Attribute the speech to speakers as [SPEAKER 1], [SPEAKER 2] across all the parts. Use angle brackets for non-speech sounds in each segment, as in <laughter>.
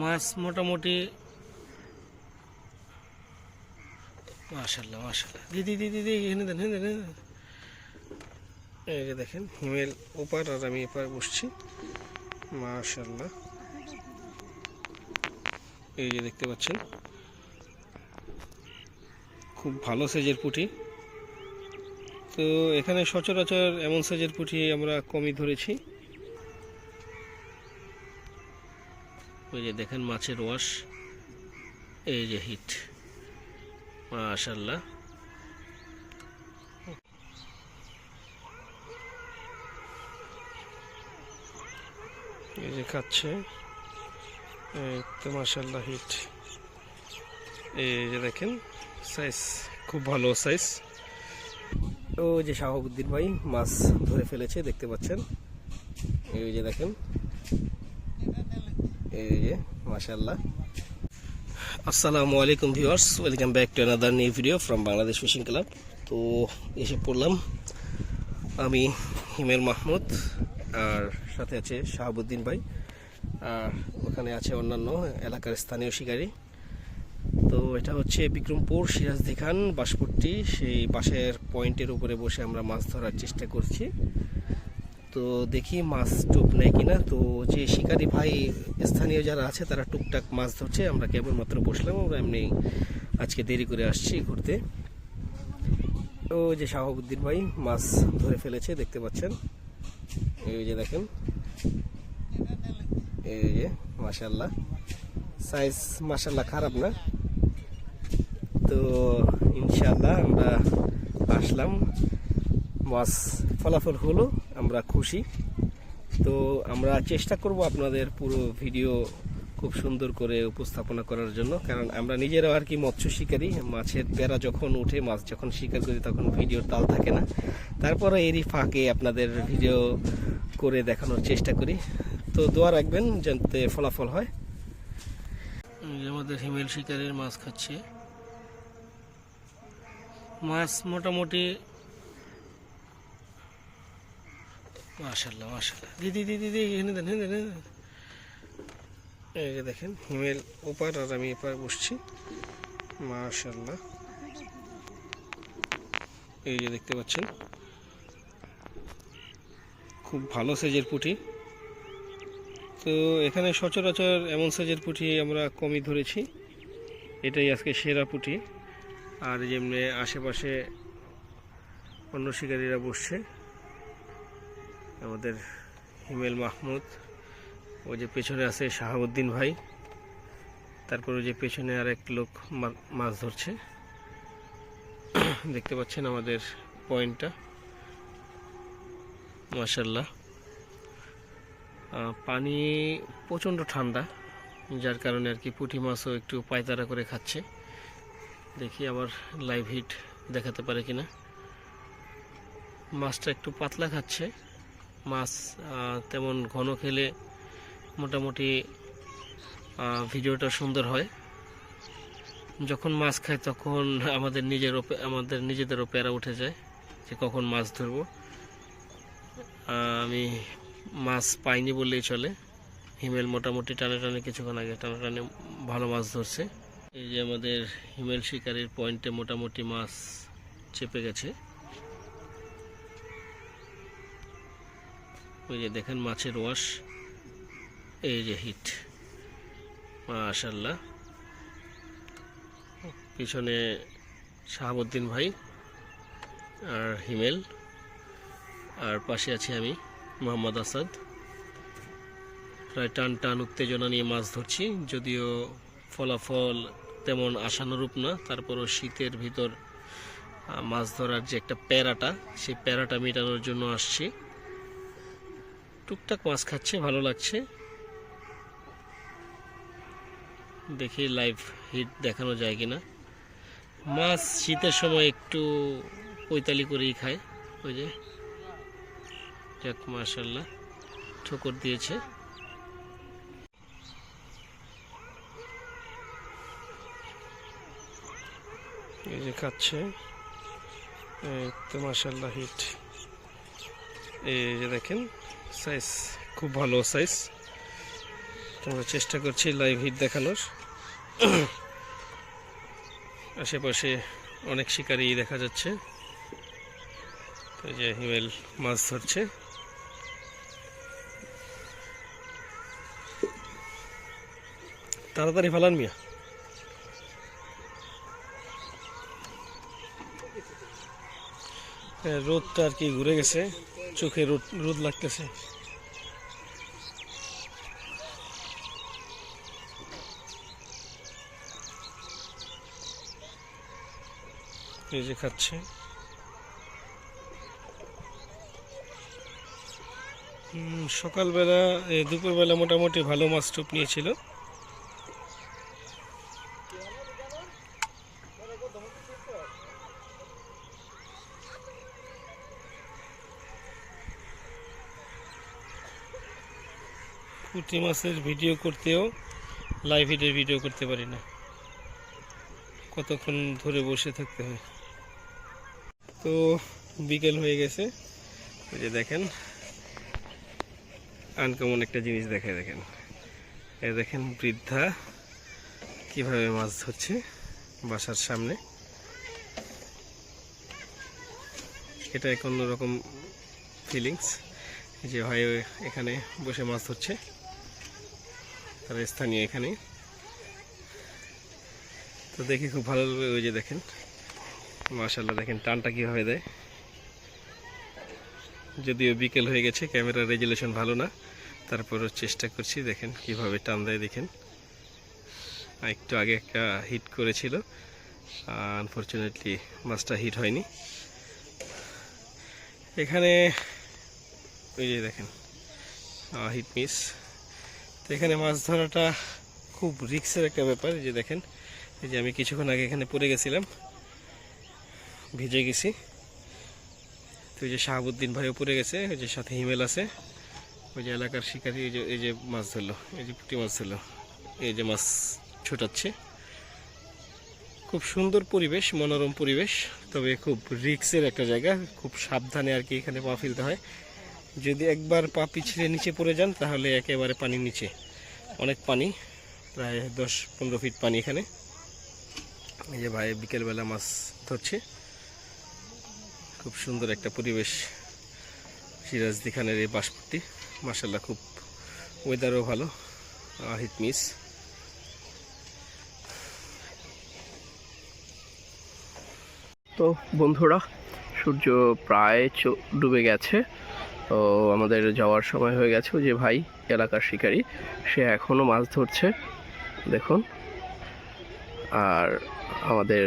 [SPEAKER 1] মাছ মোটামুটি। মাশাল্লাহ মাশাল্লাহ দিদি দিদি দিদি এখানে দেন দেন, এই দেখেন হিমেল ওপার আর আমি এপার বসছি। মাশাল্লাহ এই যে দেখতে পাচ্ছেন খুব ভালো সাইজের পুঁটি। তো এখানে সচরাচর এমন সাইজের পুঁটি আমরা কমই ধরেছি। ওই যে দেখেন মাছের ওয়াশ এই যে হিট। মাশাল্লাহ এই যে খাচ্ছে। মাশাল্লাহ হিট। এই যে দেখেন সাইজ খুব ভালো সাইজ ও যে শাহাবুদ্দিন ভাই মাছ ধরে ফেলেছে, দেখতে পাচ্ছেন। এই যে দেখেন। এই যে মাশাল্লাহ আসসালামু আলাইকুম viewers, welcome back to another new video from Bangladesh fishing club তো এসে পড়লাম আমি হিমেল মাহমুদ, আর সাথে আছে শাহাবুদ্দিন ভাই, আর ওখানে আছে অন্যান্য এলাকার স্থানীয় শিকারী। তো এটা হচ্ছে বিক্রমপুর সিরাজদি খান বাসপট্টি সেই বাসের পয়েন্টের উপরে বসে আমরা মাছ ধরার চেষ্টা করছি। তো দেখি মাছ টুক নেয় কিনা। তো যে শিকারি ভাই স্থানীয় যারা আছে, তারা টুকটাক মাছ ধরছে। আমরা কেবলমাত্র বসলাম, আমরা এমনি আজকে দেরি করে আসছি ঘুরতে। তো যে শাহাবুদ্দিন ভাই মাছ ধরে ফেলেছে, দেখতে পাচ্ছেন। এই যে দেখেন। এই যে মাশাল্লাহ সাইজ মাশাল্লাহ খারাপ না। তো ইনশাল্লাহ আমরা আসলাম। মাছ ফলাফল হলো আমরা খুশি। তো আমরা চেষ্টা করব আপনাদের পুরো ভিডিও খুব সুন্দর করে উপস্থাপনা করার জন্য। কারণ আমরা নিজেরাও আর কি মৎস্য শিকারী। মাছের পেরা যখন উঠে, মাছ যখন শিকার করি তখন ভিডিওর তাল থাকে না। তারপরে এরই ফাঁকে আপনাদের ভিডিও করে দেখানোর চেষ্টা করি। তো দোয়া রাখবেন যাতে ফলাফল হয়। আমাদের হিমেল শিকারের মাছ খাচ্ছে। মাছ মোটামুটি মাশাল্লাহ মাশাল্লাহ দিদি দিদি দিদি এখানে দেন এখানে দেন, এই দেখেন হিমেল ওপার আর আমি এপার বসছি। মাশাল্লাহ এই যে দেখতে পাচ্ছেন খুব ভালো সাইজের পুঁটি। তো এখানে সচরাচর এমন সাইজের পুঁটি আমরা কমই ধরেছি। এটাই আজকে সেরা পুঁটি। আর যেমনি আশেপাশে অন্য শিকারীরা বসছে আমাদের হিমেল মাহমুদ, ও যে পেছনে আছে শাহাবুদ্দিন ভাই, তারপর ওই যে পেছনে আর এক লোক মাছ ধরছে। দেখতে পাচ্ছেন আমাদের পয়েন্টটা। মাসাল্লাহ পানি প্রচণ্ড ঠান্ডা, যার কারণে আর কি পুঁটি মাছও একটু পায়তারা করে খাচ্ছে। দেখি আবার লাইভ হিট দেখাতে পারে কিনা। মাছটা একটু পাতলা খাচ্ছে। মাছ তেমন ঘন খেলে মোটামুটি ভিডিওটা সুন্দর হয়। যখন মাছ খায় তখন আমাদের নিজের আমাদের নিজেদেরও প্যারা উঠে যায় যে কখন মাছ ধরবো। আমি মাছ পাইনি বললেই চলে। হিমেল মোটামুটি টানে টানে কিছুক্ষণ আগে টানে টানে ভালো মাছ ধরছে। এই যে আমাদের হিমেল শিকারির পয়েন্টে মোটামুটি মাছ চেপে গেছে। ওই যে দেখেন মাছের ওয়াশ এই যে হিট। মাশাল্লাহ পিছনে শাহাবুদ্দিন ভাই আর হিমেল। আর পাশে আছি আমি মোহাম্মদ আসাদ। প্রায় টান টান উত্তেজনা নিয়ে মাছ ধরছি, যদিও ফলাফল তেমন আশানুরূপ না। তারপরও শীতের ভিতর মাছ ধরার যে একটা প্যারাটা, সেই প্যারাটা মেটানোর জন্য আসছি। টুকটাক মাছ খাচ্ছে, ভালো লাগছে। দেখি লাইভ হিট দেখানো যায় কিনা। মাছ শীতের সময় একটু পৈতালি করেই খায়। ওই যে, যাক মাশাল্লাহ ঠোকর দিয়েছে। এই যে খাচ্ছে তো মাশাল্লাহ হিট এই যে দেখেন সাইজ খুব ভালো সাইজ আমরা চেষ্টা করছি লাইভ হিট দেখানোর। <coughs> আশেপাশে অনেক শিকারি দেখা যাচ্ছে। এই যে হিমেল মাছ ধরছে। তাড়াতাড়ি ফালান মিয়া। হ্যাঁ, রোদটা আর কি ঘুরে গেছে। চোখে রোদ রোদ লাগতেছে। যে খাচ্ছে। সকালবেলা দুপুরবেলা মোটামুটি ভালো মাছ টুপ নিয়েছিল। পুঁটি মাছের ভিডিও করতেও লাইভ হিটের ভিডিও করতে পারি না। কতক্ষণ ধরে বসে থাকতে হয়? তো বিকেল হয়ে গেছে। ওই যে দেখেন, আনকমন একটা জিনিস দেখায় দেখেন। এই দেখেন বৃদ্ধা কীভাবে মাছ ধরছে বাসার সামনে। এটা এক অন্যরকম ফিলিংস যে ভাই এখানে বসে মাছ ধরছে। তার স্থানীয় এখানে। তো দেখি খুব ভালো লাগবে ওই যে দেখেন। মাশাল্লাহ দেখেন টানটা কীভাবে দেয়। যদিও বিকেল হয়ে গেছে ক্যামেরার রেজুলেশন ভালো না। তারপরও চেষ্টা করছি দেখেন কীভাবে টান দেয় দেখেন। একটু আগে একটা হিট করেছিল। আনফর্চুনেটলি মাছটা হিট হয়নি। এখানে ওই যে দেখেন হিট মিস। তো এখানে মাছ ধরাটা খুব রিক্সের একটা ব্যাপার যে দেখেন। এই যে আমি কিছুক্ষণ আগে এখানে পড়ে গেছিলাম, ভিজে গেছি। তো এই যে শাহাবুদ্দিন ভাইও পড়ে গেছে ওই যে সাথে হিমেল আছে। ওই যে এলাকার শিকারি, এই যে এই যে মাছ ধরলো, এই যে পুঁটি মাছ ধরলো, এই যে মাছ ছোটাচ্ছে। খুব সুন্দর পরিবেশ, মনোরম পরিবেশ, তবে খুব রিক্সের একটা জায়গা, খুব সাবধানে আর কি এখানে পা ফেলতে হয়। যদি একবার পা পিছলে নিচে পড়ে যান, তাহলে একেবারে পানির নিচে। অনেক পানি, প্রায় দশ পনেরো ফিট পানি এখানে। এই যে ভাই বিকেলবেলা মাছ ধরছে। খুব সুন্দর একটা পরিবেশ সিরাজদি খানের এই বাসপট্টি মাসাল্লাহ খুব ওয়েদারও ভালো। হিট মিস তো বন্ধুরা, সূর্য প্রায় ডুবে গেছে। তো আমাদের যাওয়ার সময় হয়ে গেছে যে ভাই এলাকার শিকারী। সে এখনও মাছ ধরছে দেখুন। আর আমাদের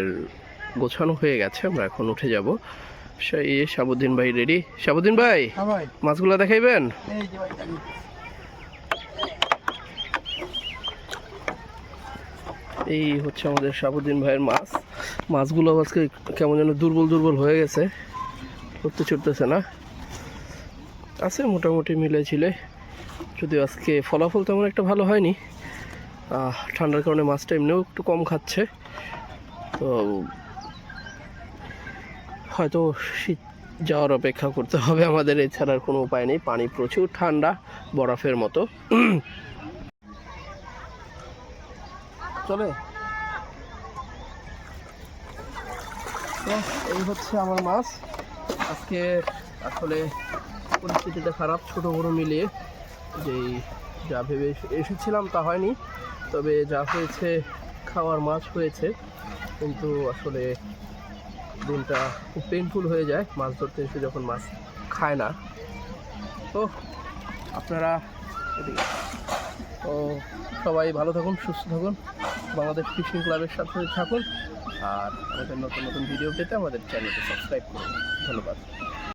[SPEAKER 1] গোছানো হয়ে গেছে আমরা এখন উঠে যাব। সেই সাবুদ্দিন ভাই রেডি সাবুদ্দিন ভাই
[SPEAKER 2] হ্যাঁ
[SPEAKER 1] মাছগুলো দেখাইবেন?
[SPEAKER 2] ভাই।
[SPEAKER 1] এই হচ্ছে আমাদের সাবুদ্দিন ভাইয়ের মাছ। মাছগুলো আজকে কেমন যেন দুর্বল দুর্বল হয়ে গেছে। করতে ছুটতেছে না। আছে, মোটামুটি মিলে ছিলে যদিও আজকে ফলাফল তেমন একটা ভালো হয়নি। ঠান্ডার কারণে মাছটা এমনিও একটু কম খাচ্ছে। তো হয়তো শীত যাওয়ার অপেক্ষা করতে হবে আমাদের এছাড়ার কোনো উপায় নেই। পানি প্রচুর, ঠান্ডা, বরফের মতো। চলে। এই হচ্ছে আমার মাছ। আজকে আসলে পরিস্থিতিটা খারাপ, ছোটো বড় মিলিয়ে যেই যা ভেবে এসেছিলাম তা হয়নি। তবে যা হয়েছে, খাওয়ার মাছ হয়েছে। কিন্তু আসলে দিনটা খুব পেইনফুল হয়ে যায়। মাছ ধরতে এসে যখন মাছ খায় না। তো আপনারা তো সবাই ভালো থাকুন, সুস্থ থাকুন। বাংলাদেশ ফিশিং ক্লাবের সাথে থাকুন। আর আমাদের নতুন নতুন ভিডিও পেতে আমাদের চ্যানেলকে সাবস্ক্রাইব করুন। ধন্যবাদ।